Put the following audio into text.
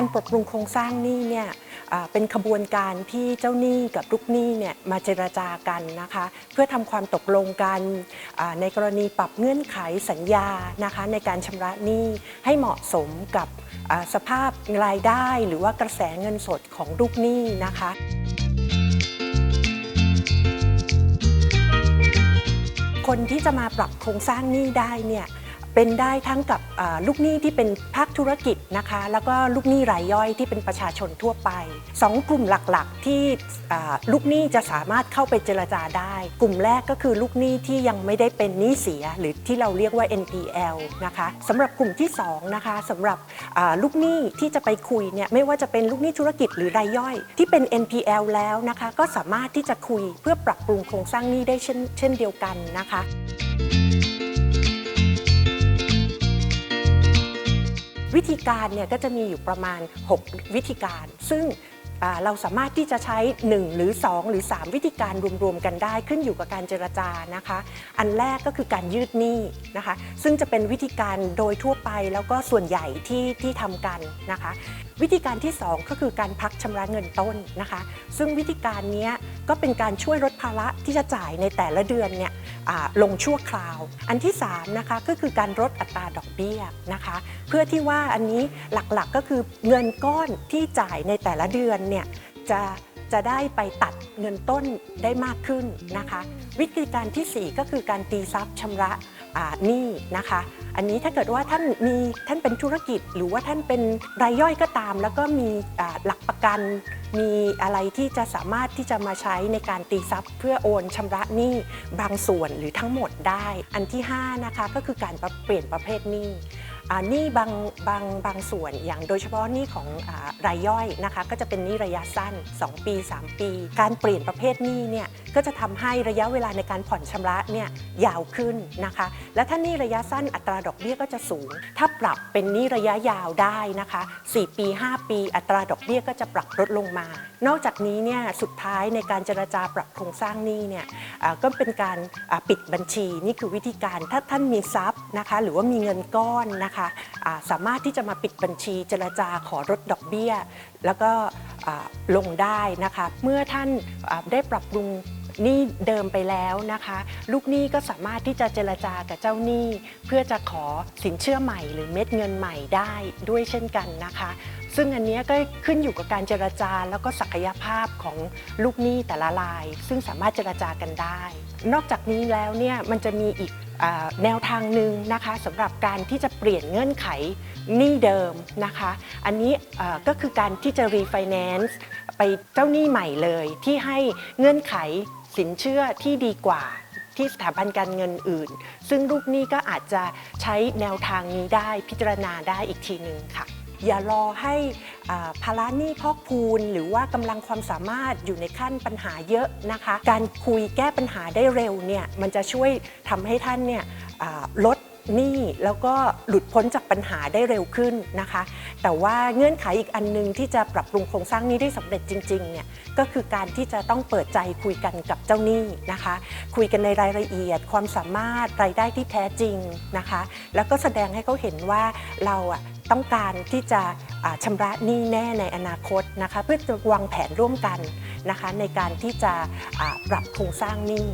การปรับปรุงโครงสร้างหนี้เนี่ยเป็นขบวนการที่เจ้าหนี้กับลูกหนี้เนี่ยมาเจรจากันนะคะ เพื่อทำความตกลงกันในกรณีปรับเงื่อนไขสัญญานะคะในการชำระหนี้ให้เหมาะสมกับสภาพรายได้หรือว่ากระแสเงินสดของลูกหนี้นะคะคนที่จะมาปรับโครงสร้างหนี้ได้เนี่ย เป็นได้ทั้งกับลูกหนี้ที่เป็นภาคธุรกิจนะคะ แล้วก็ลูกหนี้รายย่อยที่เป็นประชาชนทั่วไปสองกลุ่มหลักๆ ที่ลูกหนี้จะสามารถเข้าไปเจรจาได้ กลุ่มแรกก็คือลูกหนี้ที่ยังไม่ได้เป็นหนี้เสีย หรือที่เราเรียกว่า NPL นะคะสำหรับกลุ่มที่สองนะคะสำหรับลูกหนี้ที่จะไปคุยเนี่ยไม่ว่าจะเป็นลูกหนี้ธุรกิจหรือรายย่อย ที่เป็น NPL แล้วนะคะ ก็สามารถที่จะคุยเพื่อปรับปรุงโครงสร้างหนี้ได้เช่นเช่นเดียวกันนะคะ วิธีการเนี่ยก็จะมีอยู่ประมาณ 6 วิธีการ ซึ่งเราสามารถที่จะใช้ 1 หรือ 2 หรือ 3 วิธีการรวมๆกันได้ขึ้นอยู่กับการเจรจานะคะ อันแรกก็คือการยืดหนี้นะคะ ซึ่งจะเป็นวิธีการโดยทั่วไปแล้วก็ส่วนใหญ่ที่ที่ทำกันนะคะ วิธีการที่ 2 ก็คือการพักชำระเงินต้นนะคะ ซึ่งวิธีการเนี้ย ก็เป็นการช่วยลดภาระที่จะจ่ายในแต่ละเดือนเนี่ยลงชั่วคราว อันที่3นะคะก็คือการลดอัตราดอกเบี้ยนะคะเพื่อที่ว่าอันนี้หลักๆก็คือเงินก้อนที่จ่ายในแต่ละเดือนเนี่ยจะ จะได้ไปตัดเงินต้นได้มากขึ้นนะคะ วิธีการทีสี่4 ก็คือการตีทรัพย์ชำระหนี้นะคะ อันนี้ถ้าเกิดว่าท่านมีท่านเป็นธุรกิจ หรือว่าท่านเป็นรายย่อยก็ตาม แล้วก็มีหลักประกัน มีอะไรที่จะสามารถที่จะมาใช้ในการตีทรัพย์เพื่อโอนชำระหนี้บางส่วนหรือทั้งหมดได้ อันที่ 5 นะคะก็คือการปรเปลี่ยนประเภทหนี้ หนี้บางบางบางส่วนอย่างโดยเฉพาะหนี้ของอรายย่อยนะคะก็จะเป็นหนี้ระยะสั้น 2 ปี 3 ปี การเปลี่ยนประเภทหนี้เนี่ยก็จะทำให้ระยะเวลาในการผ่อนชำระเนี่ยยาวขึ้นนะคะ และถ้าหนี้ระยะสั้นอัตราดอกเบี้ยก็จะสูง ถ้าปรับเป็นหนี้ระยะยาวได้นะคะ 4 ปี 5 ปี อัตราดอกเบี้ยก็จะปรับลดลงมา นอกจากนี้เนี่ยสุดท้ายในการเจรจาปรับโครงสร้างหนี้เนี่ยก็เป็นการปิดบัญชีนี่คือวิธีการถ้าท่านมีทรัพย์นะคะหรือว่ามีเงินก้อนนะคะอ่าสามารถที่จะมาปิดบัญชีเจรจาขอลดดอกเบี้ย แล้วก็ลงได้นะคะ เมื่อท่านได้ปรับปรุง หนี้เดิมไปแล้วนะคะ ลูกหนี้ก็สามารถที่จะเจรจากับเจ้าหนี้ เพื่อจะขอสินเชื่อใหม่หรือเม็ดเงินใหม่ได้ด้วยเช่นกันนะคะ ซึ่งอันนี้ก็ขึ้นอยู่กับการเจรจาแล้วก็ศักยภาพของลูกหนี้แต่ละราย ซึ่งสามารถเจรจากันได้ นอกจากนี้แล้วเนี่ยมันจะมีอีกแนวทางหนึ่งนะคะสำหรับการที่จะเปลี่ยนเงื่อนไขหนี้เดิมนะคะ อันนี้ก็คือการที่จะ refinance ไปเจ้าหนี้ใหม่เลยที่ให้เงื่อนไขสินเชื่อที่ดีกว่าที่สถาบันการเงินอื่น ซึ่งลูกหนี้ก็อาจจะใช้แนวทางนี้ได้พิจารณาได้อีกทีหนึ่งค่ะ อย่ารอให้ภาระหนี้พอกพูน หรือว่ากำลังความสามารถอยู่ในขั้นปัญหาเยอะนะคะ การคุยแก้ปัญหาได้เร็วเนี่ยมันจะช่วยทำให้ท่านเนี่ยลด หนี้แล้วก็หลุดพ้นจากปัญหาได้เร็วขึ้นนะคะ แต่ว่าเงื่อนไขอีกอันหนึงที่จะปรับปรุงโครงสร้างนี้ได้สำเร็จจริงๆเนี่ยก็คือการที่จะต้องเปิดใจคุยกันกับเจ้าหนี้นะคะ คุยกันในรายละเอียด ความสามารถรายได้ที่แท้จริงนะคะ แล้วก็แสดงให้เขาเห็นว่าเราอะต้องการที่จะอ่าชำระหนี้แน่ในอนาคตนะคะ เพื่อจะวางแผนร่วมกันนะคะ ในการที่จะปรับโครงสร้างหนี้